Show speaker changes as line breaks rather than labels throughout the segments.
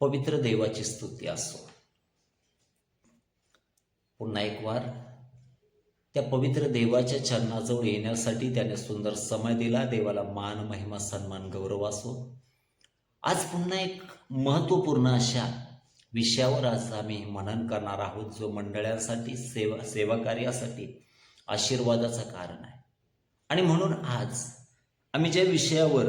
पवित्र देवाची स्तुती असो. पुन्हा एक वार. त्या पवित्र देवाच्या चरणाजवळ येण्यासाठी त्याने सुंदर समय दिला. देवाला मान महिमा सन्मान गौरव असो. आज पुन्हा एक महत्त्वपूर्ण अशा विषयावर आज आम्ही मनन करणार आहोत जो मंडळांसाठी सेवा सेवा कार्यासाठी आशीर्वादाचं कारण आहे. आणि म्हणून आज आम्ही ज्या विषयावर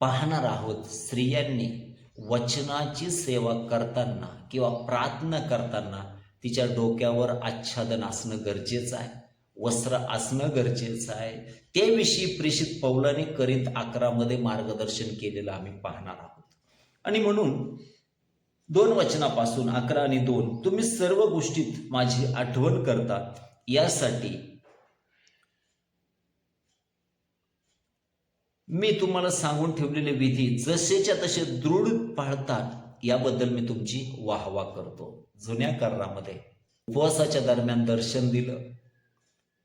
पाहणार आहोत स्त्रियांनी वचनाची सेवा करताना किंवा प्रार्थना करताना तिच्या डोक्यावर आच्छादन असणं गरजेचं आहे. वस्त्र असणं गरजेचं आहे. त्याविषयी प्रेषित पौलाने करीत अकरामध्ये मार्गदर्शन केलेलं आम्ही पाहणार आहोत. आणि म्हणून दोन वचनापासून अकरा आणि दोन तुम्ही सर्व गोष्टीत माझी आठवण करता. यासाठी मी तुम्हाला सांगून ठेवलेले विधी जसेच्या तसे दृढ पाळतात याबद्दल मी तुमची वाहवा करतो. जुन्या करारामध्ये उपवासाच्या दरम्यान दर्शन दिलं.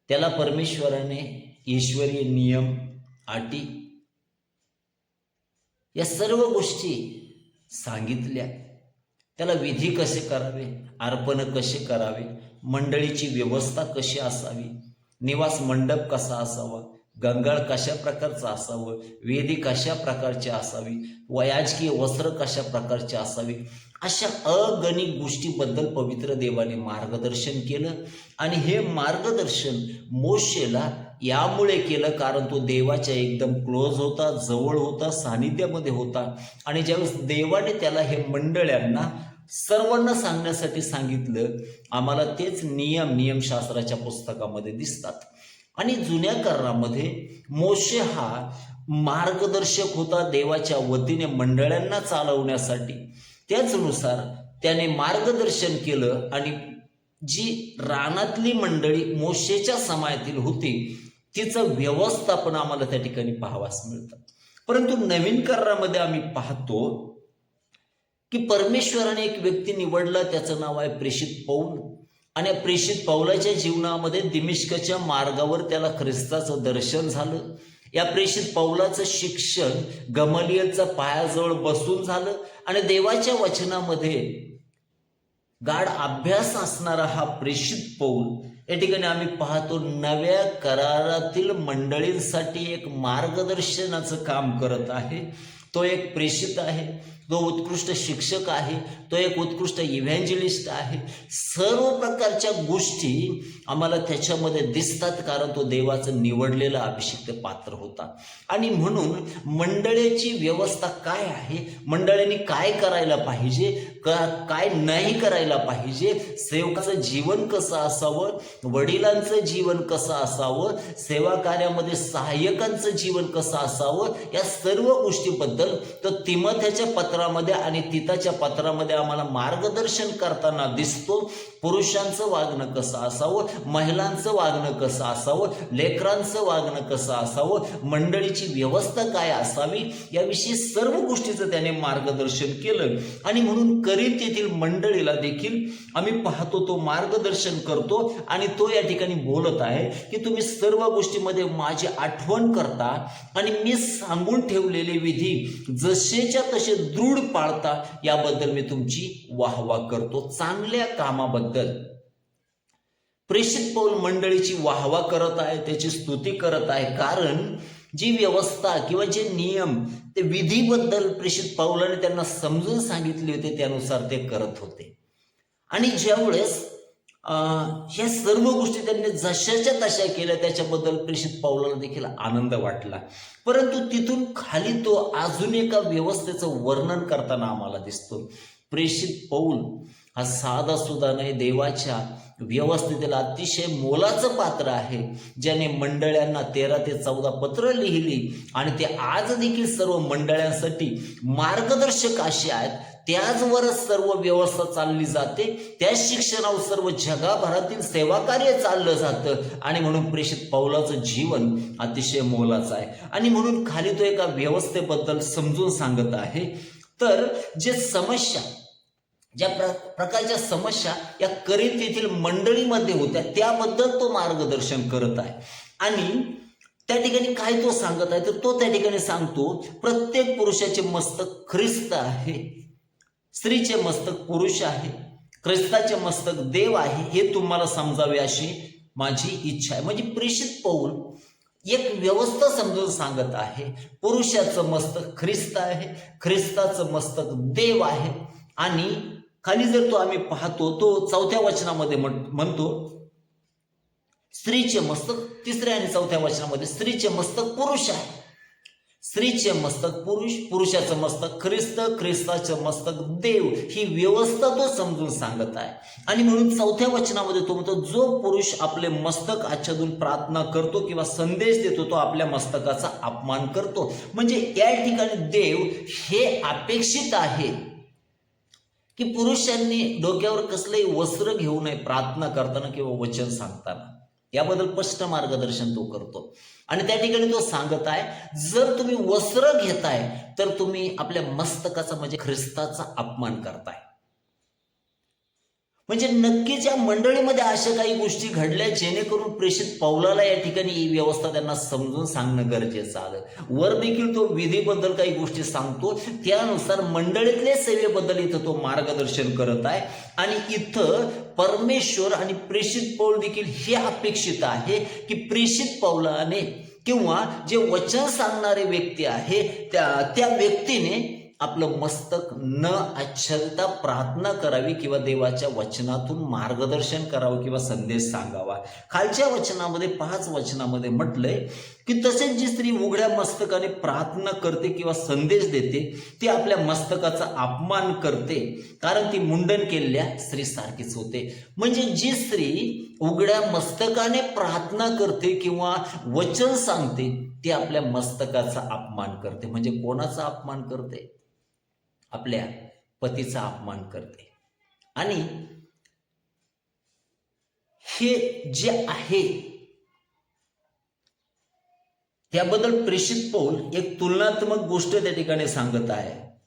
त्याला परमेश्वराने ईश्वरीय नियम अटी या सर्व गोष्टी सांगितल्या. त्याला विधी कसे करावे अर्पण कसे करावे मंडळीची व्यवस्था कशी असावी निवास मंडप कसा असावा गंगाळ कशा प्रकारचं असावं? वेदी कशा प्रकारची असावी? वयाजकीय वस्त्र कशा प्रकारचे असावी? अशा अगणित गोष्टीबद्दल पवित्र देवाने मार्गदर्शन केलं. आणि हे मार्गदर्शन मोशेला यामुळे केलं कारण तो देवाच्या एकदम क्लोज होता जवळ होता सानिध्यामध्ये होता. आणि ज्यावेळेस देवाने त्याला हे मंडळ्यांना सर्वांना सांगण्यासाठी सांगितलं आम्हाला तेच नियम नियमशास्त्राच्या पुस्तकामध्ये दिसतात. आणि जुन्या करारामध्ये मोशे हा मार्गदर्शक होता देवाच्या वतीने मंडळांना चालवण्यासाठी. त्याचनुसार त्याने मार्गदर्शन केलं आणि जी रानातली मंडळी मोशेच्या समायातील होती तिचं व्यवस्थापन आम्हाला त्या ठिकाणी पाहावास मिळतं. परंतु नवीन करारामध्ये आम्ही पाहतो की परमेश्वराने एक व्यक्ती निवडला त्याचं नाव आहे प्रेषित पौल. आणि प्रेषित पौलाच्या जीवनामध्ये दिमिष्कच्या मार्गावर त्याला ख्रिस्ताचं दर्शन झालं. या प्रेषित पौलाचं शिक्षण गमलियतचा पायाजवळ बसून झालं आणि देवाच्या वचनामध्ये गाढ अभ्यास असणारा हा प्रेषित पौल या ठिकाणी आम्ही पाहतो नव्या करारातील मंडळींसाठी एक मार्गदर्शनाचं काम करत आहे. तो एक प्रेषित आहे तो उत्कृष्ट शिक्षक आहे तो एक उत्कृष्ट इव्हँजलिस्ट आहे. सर्व प्रकारच्या गोष्टी आम्हाला त्याच्यामध्ये दिसतात कारण तो देवाचं निवडलेला अभिषिक्त पात्र होता. आणि म्हणून मंडळीची व्यवस्था काय आहे? मंडळींनी काय करायला पाहिजे? का काय नाही करायला पाहिजे? सेवकाचं जीवन कसं असावं? वडिलांचं जीवन कसं असावं? सेवा कार्यामध्ये सहाय्यकांचं जीवन कसं असावं? या सर्व गोष्टीबद्दल तर तिमथ्याच्या पत्रामध्ये आणि तिताच्या पत्रामध्ये आम्हाला मार्गदर्शन करताना दिसतो. पुरुषांचं वागणं कसं असावं? महिलांचं वागणं कसं असावं? लेकरांचं वागणं कसं असावं? मंडळीची व्यवस्था काय असावी? याविषयी सर्व गोष्टीचं त्याने मार्गदर्शन केलं. आणि म्हणून करीत येथील मंडळीला देखील आम्ही पाहतो तो मार्गदर्शन करतो आणि तो या ठिकाणी बोलत आहे की तुम्ही सर्व गोष्टीमध्ये माझी आठवण करता आणि मी सांगून ठेवलेले विधी जसेच्या तसे दृढ पाळता याबद्दल मी तुमची वाहवा करतो. चांगल्या कामाबद्दल. प्रेषित पौल मंडळीची वाहवा करत आहे त्याची स्तुती करत आहे. कारण जी व्यवस्था किंवा जे नियम ते विधीबद्दल प्रेषित पावलाने त्यांना समजून सांगितले होते त्यानुसार ते करत होते. आणि ज्यावेळेस ह्या सर्व गोष्टी त्यांनी जशाच्या तशा केल्या त्याच्याबद्दल प्रेषित पौलाला देखील आनंद वाटला. परंतु तिथून खाली तो अजून एका व्यवस्थेचं वर्णन करताना आम्हाला दिसतो. प्रेषित पौल हा साधा सुद्धा नाही. देवाच्या व्यवस्थेला अतिशय मोलाचं पात्र आहे. ज्याने मंडळांना तेरा ते चौदा पत्र लिहिली आणि ते आज देखील सर्व मंडळांसाठी मार्गदर्शक असे आहेत. त्याचवरच सर्व व्यवस्था चालली जाते. त्या शिक्षणावर सर्व जगाभरातील सेवाकार्य चाललं जातं. आणि म्हणून प्रेषित पौलाचं जीवन अतिशय मोलाचं आहे. आणि म्हणून खाली तो एका व्यवस्थेबद्दल समजून सांगत आहे. तर जे समस्या ज्या प्र प्रकारच्या समस्या या करीत येथील मंडळीमध्ये होत्या त्याबद्दल तो मार्गदर्शन करत आहे. आणि त्या ठिकाणी काय तो सांगत आहे तर तो त्या ठिकाणी सांगतो प्रत्येक पुरुषाचे मस्तक ख्रिस्त आहे स्त्रीचे मस्तक पुरुष आहे ख्रिस्ताचे मस्तक देव आहे हे तुम्हाला समजावे अशी माझी इच्छा आहे. म्हणजे प्रेषित पौल एक व्यवस्था समजून सांगत आहे. पुरुषाचं मस्तक ख्रिस्त आहे. ख्रिस्ताचं मस्तक देव आहे. आणि खाली जर तो आम्ही पाहतो तो चौथ्या वचनामध्ये म्हण- म्हणतो स्त्रीचे मस्तक तिसऱ्या आणि चौथ्या वचनामध्ये स्त्रीचे मस्तक पुरुष आहे. स्त्रीचे मस्तक पुरुष पुरुषाचं मस्तक ख्रिस्त ख्रिस्ताचं मस्तक देव ही व्यवस्था तो समजून सांगत आहे. आणि म्हणून चौथ्या वचनामध्ये तो म्हणतो जो पुरुष आपले मस्तक आच्छादून प्रार्थना करतो किंवा संदेश देतो तो आपल्या मस्तकाचा अपमान करतो. म्हणजे या ठिकाणी देव हे अपेक्षित आहे की पुरुषांनी डोक्यावर कसलंही वस्त्र घेऊ नये प्रार्थना करताना किंवा वचन सांगताना. याबद्दल स्पष्ट मार्गदर्शन तो करतो. आणि त्या ठिकाणी तो सांगत आहे जर तुम्ही वस्त्र घेताय तर तुम्ही आपल्या मस्तकाचा म्हणजे ख्रिस्ताचा अपमान करताय. म्हणजे नक्कीच या मंडळीमध्ये अशा काही गोष्टी घडल्या जेणेकरून प्रेषित पौलाला या ठिकाणी ही व्यवस्था त्यांना समजून सांगणं गरजेचं आलं वर देखील तो विधीबद्दल काही गोष्टी सांगतो. त्यानुसार मंडळीतल्या सेवेबद्दल इथं तो मार्गदर्शन करत आहे. आणि इथं परमेश्वर आणि प्रेषित पौल देखील हे अपेक्षित आहे की प्रेषित पावलाने किंवा जे वचन सांगणारे व्यक्ती आहे त्या त्या व्यक्तीने आपलं मस्तक न आच्छादता प्रार्थना करावी किंवा देवाच्या वचनातून मार्गदर्शन करावं किंवा संदेश सांगावा. खालच्या वचनामध्ये पाच वचनामध्ये म्हटलंय की तसेच जी स्त्री उघड्या मस्तकाने प्रार्थना करते किंवा संदेश देते ती आपल्या मस्तकाचा अपमान करते कारण ती मुंडन केलेल्या स्त्री सारखीच होते. म्हणजे जी स्त्री उघड्या मस्तकाने प्रार्थना करते किंवा वचन सांगते ती आपल्या मस्तकाचा अपमान करते. म्हणजे कोणाचा अपमान करते? आपल्या पतीचा अपमान करते. आणि हे जे आहे त्याबद्दल प्रेषित पौल एक तुलनात्मक गोष्ट त्या ठिकाणी सांगत आहे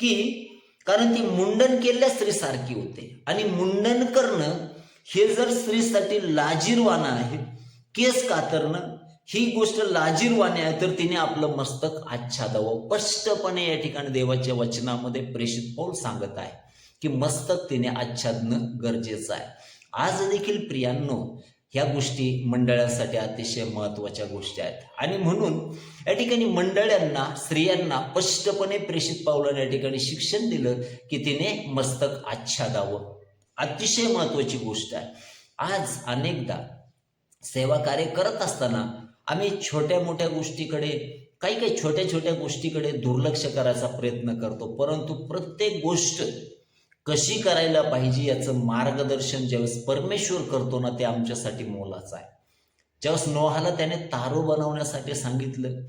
की कारण ती मुंडन केलेल्या स्त्रीसारखी होते. आणि मुंडन करणं हे जर स्त्रीसाठी लाजीरवाणं आहे केस कातरणं ही गोष्ट लाजीरवाणी आहे तर तिने आपलं मस्तक आच्छादावं. स्पष्टपणे या ठिकाणी देवाच्या वचनामध्ये प्रेषित पौल सांगत आहे की मस्तक तिने आच्छादणं गरजेचं आहे. आज देखील प्रियांनो ह्या गोष्टी मंडळासाठी अतिशय महत्त्वाच्या गोष्टी आहेत. आणि म्हणून या ठिकाणी मंडळांना स्त्रियांना स्पष्टपणे प्रेषित पावलं या ठिकाणी शिक्षण दिलं की तिने मस्तक आच्छादावं. अतिशय महत्वाची गोष्ट आहे. आज अनेकदा सेवा कार्य करत असताना आम्ही छोट्या मोठ्या गोष्टीकडे काही काही छोट्या छोट्या गोष्टीकडे दुर्लक्ष करायचा प्रयत्न करतो. परंतु प्रत्येक गोष्ट कशी करायला पाहिजे याचं मार्गदर्शन ज्यावेळेस परमेश्वर करतो ना ते आमच्यासाठी मोलाचं आहे. ज्यावेळेस नोहाला त्याने तारो बनवण्यासाठी सांगितलं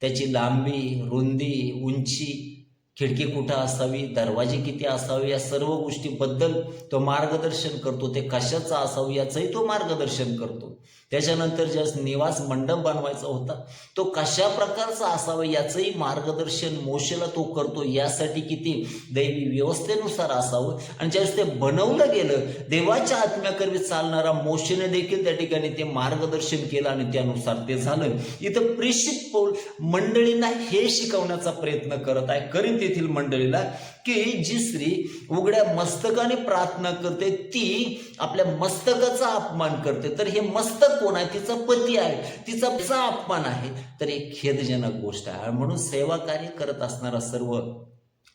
त्याची लांबी रुंदी उंची खिडकी कुठं असावी दरवाजे किती असावे या सर्व गोष्टीबद्दल तो मार्गदर्शन करतो. ते कशाचं असावं याचंही तो मार्गदर्शन करतो. त्याच्यानंतर ज्यावेळेस निवास मंडप बनवायचा होता तो कशा प्रकारचा असावा याचंही मार्गदर्शन मोशेला तो करतो. यासाठी किती दैवी व्यवस्थेनुसार असावं आणि ज्यावेळेस ते बनवलं गेलं देवाच्या आत्म्याकरवी चालणारा मोशेने देखील त्या ठिकाणी ते मार्गदर्शन केलं आणि त्यानुसार ते झालं. इथं प्रेषित पौल मंडळींना हे शिकवण्याचा प्रयत्न करत आहे. करीत तेथील मंडळीला की जी स्त्री उघड्या मस्तकाने प्रार्थना करते ती आपल्या मस्तकाचा अपमान करते. तर हे मस्तक कोण आहे? तिचा पती आहे. तिचा अपमान आहे. तर एक खेदजनक गोष्ट आहे. म्हणून सेवा कार्य करत असणारा सर्व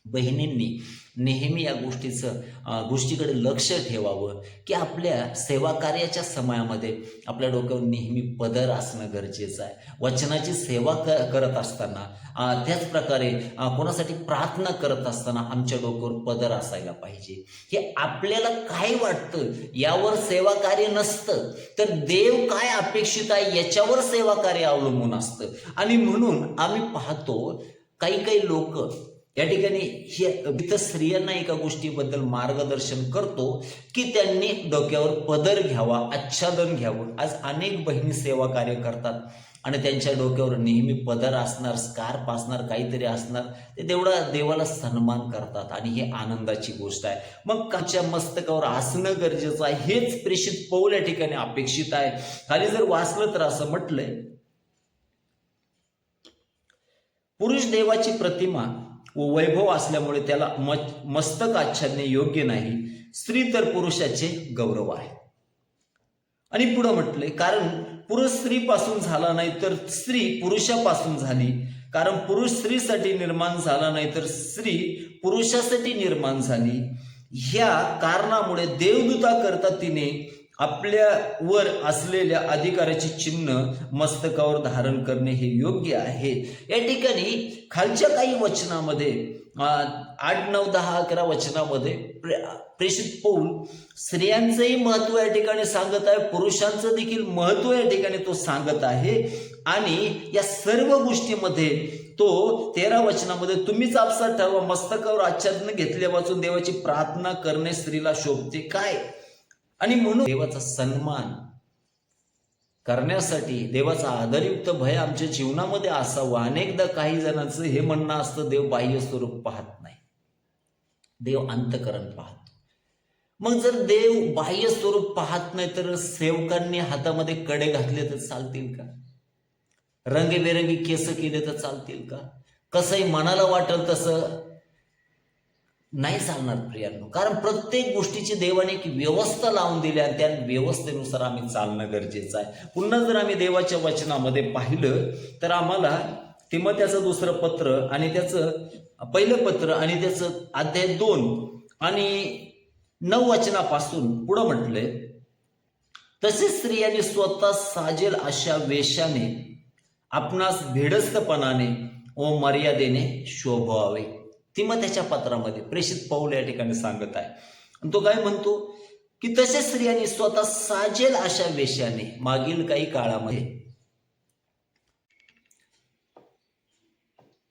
बहिणींनी नेहमी या गोष्टीचं गोष्टीकडे लक्ष ठेवावं की आपल्या सेवा कार्याच्या समयामध्ये आपल्या डोक्यावर नेहमी पदर असणं गरजेचं आहे. वचनाची सेवा क करत असताना त्याच प्रकारे कोणासाठी प्रार्थना करत असताना आमच्या डोक्यावर पदर असायला पाहिजे. हे आपल्याला काय वाटतं? यावर सेवा कार्य नसतं. तर देव काय अपेक्षित आहे? याच्यावर सेवा कार्य अवलंबून असतं. आणि म्हणून आम्ही पाहतो काही काही लोक या ठिकाणी हे इथं स्त्रियांना एका गोष्टीबद्दल मार्गदर्शन करतो की त्यांनी डोक्यावर पदर घ्यावा आच्छादन घ्यावं. आज अनेक बहिणी सेवा कार्य करतात आणि त्यांच्या डोक्यावर नेहमी पदर असणार स्कार्प असणार काहीतरी असणार ते तेवढा देवाला सन्मान करतात आणि हे आनंदाची गोष्ट आहे. मग काच्या मस्तकावर असणं गरजेचं आहे हेच प्रेषित पौल या ठिकाणी अपेक्षित आहे. खाली जर वाचलं तर असं म्हटलंय पुरुष देवाची प्रतिमा व वैभव असल्यामुळे त्याला म मस्तक आच्छादने योग्य नाही. स्त्री तर पुरुषाचे गौरव आहे. आणि पुढं म्हटले कारण पुरुष स्त्रीपासून झाला नाही तर स्त्री पुरुषापासून झाली. कारण पुरुष स्त्रीसाठी निर्माण झाला नाही तर स्त्री पुरुषासाठी निर्माण झाली. ह्या कारणामुळे देवदूता करता तिने आपल्या वर असलेल्या अधिकाराचे चिन्ह मस्तकावर धारण करणे हे योग्य आहे. या ठिकाणी खालच्या काही वचनामध्ये आठ नऊ दहा अकरा वचनामध्ये प्रे- प्रेषित पौल स्त्रियांचंही महत्त्व या ठिकाणी सांगत आहे पुरुषांचं देखील महत्त्व या ठिकाणी तो सांगत आहे. आणि या सर्व गोष्टीमध्ये तो तेरा वचनामध्ये तुम्हीच आपसात ठरवा मस्तकावर आच्छादन घेतल्या वाचून देवाची प्रार्थना करणे स्त्रीला शोभते काय? आणि म्हणून देवाचा सन्मान करण्यासाठी देवाचा आदरयुक्त भय आमच्या जीवनामध्ये असावं. अनेकदा काही जणांचं हे म्हणणं असतं देव बाह्य स्वरूप पाहत नाही. देव अंतकरण पाहतो. मग जर देव बाह्य स्वरूप पाहत नाही तर सेवकांनी हातामध्ये कडे घातले तर चालतील का? रंगीबेरंगी केस केले तर चालतील का? कसंही मनाला वाटेल तसं नाही चालणार प्रियांनो कारण प्रत्येक गोष्टीची देवाने एक व्यवस्था लावून दिली आणि त्या व्यवस्थेनुसार आम्ही चालणं गरजेचं आहे. पुन्हा जर आम्ही देवाच्या वचनामध्ये पाहिलं तर आम्हाला तिमत्याचं दुसरं पत्र आणि त्याचं पहिलं पत्र आणि त्याचं अध्याय दोन आणि नऊ वचनापासून पुढं म्हटलंय तसेच स्त्रियांनी स्वतः साजेल अशा वेशाने आपणास भेडस्तपणाने व मर्यादेने शोभवावे ती मग त्याच्या पत्रामध्ये प्रेषित पाऊल या ठिकाणी सांगत आहे. आणि तो काय म्हणतो की तसे स्त्रियांनी स्वतः साजेल अशा वेशाने मागील काही काळामध्ये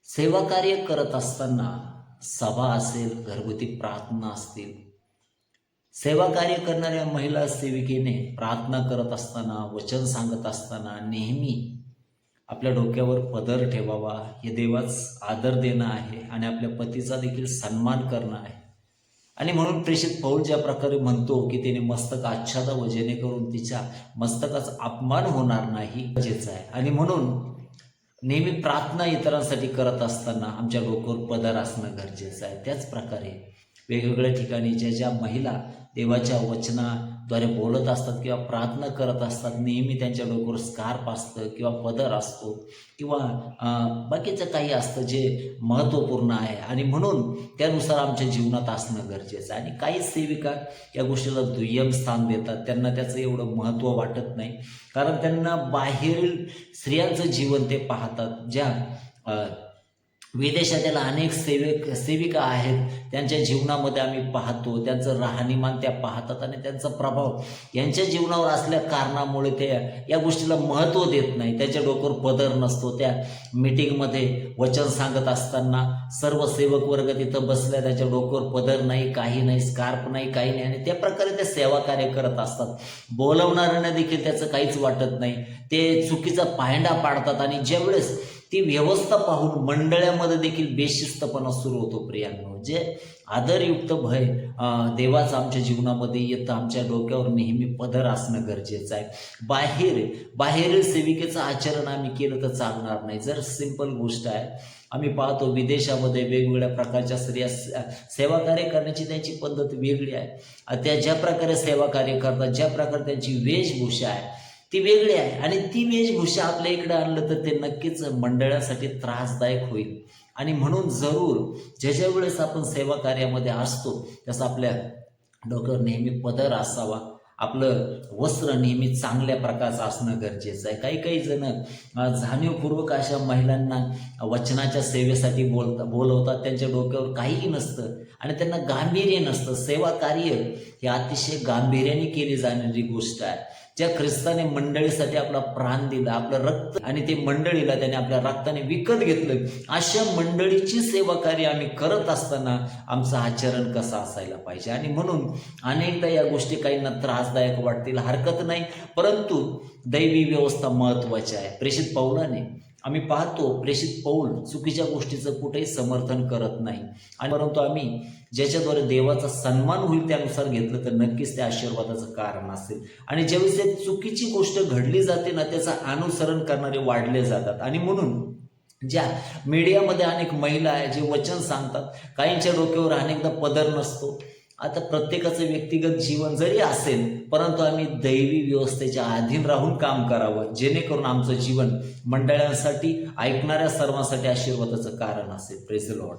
सेवा कार्य करत असताना सभा असेल घरगुती प्रार्थना असतील. सेवा कार्य करणाऱ्या महिला सेविकेने प्रार्थना करत असताना वचन सांगत असताना नेहमी आपल्या डोक्यावर पदर ठेवावा हे देवाच आदर देणं आहे आणि आपल्या पतीचा देखील सन्मान करणं आहे. आणि म्हणून प्रेषित पौल ज्या प्रकारे म्हणतो की तिने मस्तक आच्छादावं जेणेकरून तिच्या मस्तकाचा अपमान होणार नाही गरजेचं आहे. आणि म्हणून नेहमी प्रार्थना इतरांसाठी करत असताना आमच्या डोक्यावर पदर असणं गरजेचं आहे. त्याच प्रकारे वेगवेगळ्या ठिकाणी ज्या ज्या महिला देवाच्या वचना द्वारे बोलत असतात किंवा प्रार्थना करत असतात नेहमी त्यांच्या डोक्यावर स्कार्प असतं किंवा पदर असतो किंवा बाकीचं काही असतं जे महत्त्वपूर्ण आहे. आणि म्हणून त्यानुसार आमच्या जीवनात असणं गरजेचं आहे. आणि काही सेविका या गोष्टीला दुय्यम स्थान देतात. त्यांना त्याचं एवढं महत्त्व वाटत नाही. कारण त्यांना बाहेरील स्त्रियांचं जीवन ते पाहतात. ज्या विदेशातील अनेक सेवक सेविका आहेत त्यांच्या जीवनामध्ये आम्ही पाहतो त्यांचं राहणीमान त्या पाहतात आणि त्यांचा प्रभाव यांच्या जीवनावर असल्या कारणामुळे ते या गोष्टीला महत्त्व देत नाही. त्याच्या डोक्यावर पदर नसतो. त्या मीटिंगमध्ये वचन सांगत असताना सर्व सेवक वर्ग तिथं बसल्या त्याच्या डोक्यावर पदर नाही काही नाही स्कार्प नाही काही नाही आणि त्या प्रकारे ते सेवा कार्य करत असतात. बोलवणाऱ्यांना देखील त्याचं काहीच वाटत नाही. ते चुकीचा पायंडा पाडतात आणि ज्यावेळेस ती व्यवस्था पाहून मंडळामध्ये देखील बेशिस्तपणा सुरू होतो प्रियांनो. जे आदरयुक्त भय देवाचं आमच्या जीवनामध्ये येतं आमच्या डोक्यावर नेहमी पदर असणं गरजेचं आहे. बाहेर बाहेरील सेविकेचं आचरण आम्ही केलं तर चालणार नाही. जर सिंपल गोष्ट आहे आम्ही पाहतो विदेशामध्ये वेगवेगळ्या प्रकारच्या स्त्रिया सेवा कार्य करण्याची त्यांची पद्धत वेगळी आहे. त्या ज्या प्रकारे सेवा कार्य करतात ज्या प्रकारे त्यांची वेशभूषा आहे ती वेगळी आहे. आणि ती वेशभूषा आपल्या इकडे आणलं तर ते नक्कीच मंडळासाठी त्रासदायक होईल. आणि म्हणून जरूर ज्या ज्या वेळेस आपण सेवा कार्यामध्ये असतो त्याचा आपल्या डोक्यावर नेहमी पदर असावा. आपलं वस्त्र नेहमी चांगल्या प्रकारचं असणं गरजेचं आहे. काही काही जण जाणीवपूर्वक अशा महिलांना वचनाच्या सेवेसाठी बोलता बोलवतात. त्यांच्या डोक्यावर काहीही नसतं आणि त्यांना गांभीर्य नसतं. सेवा कार्य हे अतिशय गांभीर्याने केली जाणारी गोष्ट आहे. ज्या ख्रिस्ताने मंडळीसाठी आपला प्राण दिला आपलं रक्त आणि ते मंडळीला त्याने आपल्या रक्ताने विकत घेतलं अशा मंडळीची सेवा कार्य आम्ही करत असताना आमचं आचरण कसं असायला पाहिजे? आणि म्हणून अनेकदा या गोष्टी काहींना त्रासदायक वाटतील हरकत नाही परंतु दैवी व्यवस्था महत्वाची आहे. प्रेषित पौलाने आम्ही पाहतो प्रेषित पौल चुकीच्या गोष्टीचं कुठेही समर्थन करत नाही. आणि परंतु आम्ही ज्याच्याद्वारे देवाचा सन्मान होईल त्यानुसार घेतलं तर नक्कीच त्या आशीर्वादाचं कारण असेल. आणि ज्यावेळेस एक चुकीची गोष्ट घडली जाते ना त्याचं अनुसरण करणारे वाढले जातात. आणि म्हणून ज्या मीडियामध्ये अनेक महिला आहे जे वचन सांगतात काहींच्या डोक्यावर अनेकदा पदर नसतो. आता प्रत्येकाचं व्यक्तिगत जीवन जरी असेल परंतु आम्ही दैवी व्यवस्थेच्या अधीन राहून काम करावं जेणेकरून आमचं जीवन मंडळांसाठी ऐकणाऱ्या सर्वांसाठी आशीर्वादाचं कारण असेल. प्रेझल लॉर्ड